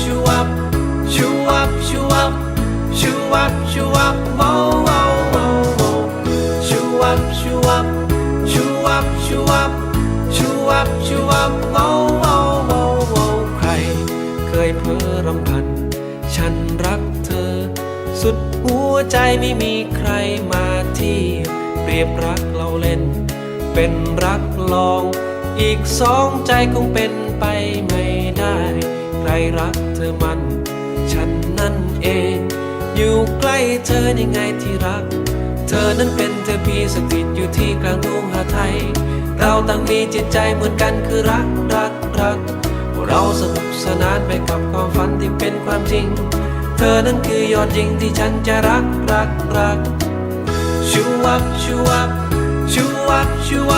ชูวับชูวับชูวับชูวับชูวับโมโมโมโมชูวับชูวับชูวับชูวับชูวับชูวับโมโมโมโมใคร เคยเพ้อรำพัน ฉันรักเธอ สุดหัวใจไม่มีใครมาที่เปรียบรักเราเล่น เป็นรักลอง อีกสองใจคงเป็นไปไม่ อยู่ใกล้เธอยังไงที่รัก เธอนั้นเป็นเทพีสถิตอยู่ที่กลางดวงหาไทย เราต่างมีจิตใจเหมือนกันคือรักรักรัก เราสนุกสนานไปกับความฝันที่เป็นความจริง เธอนั้นคือยอดจริงที่ฉันจะรักรักรักชูวับชูวับชูวับชูวับชูวับ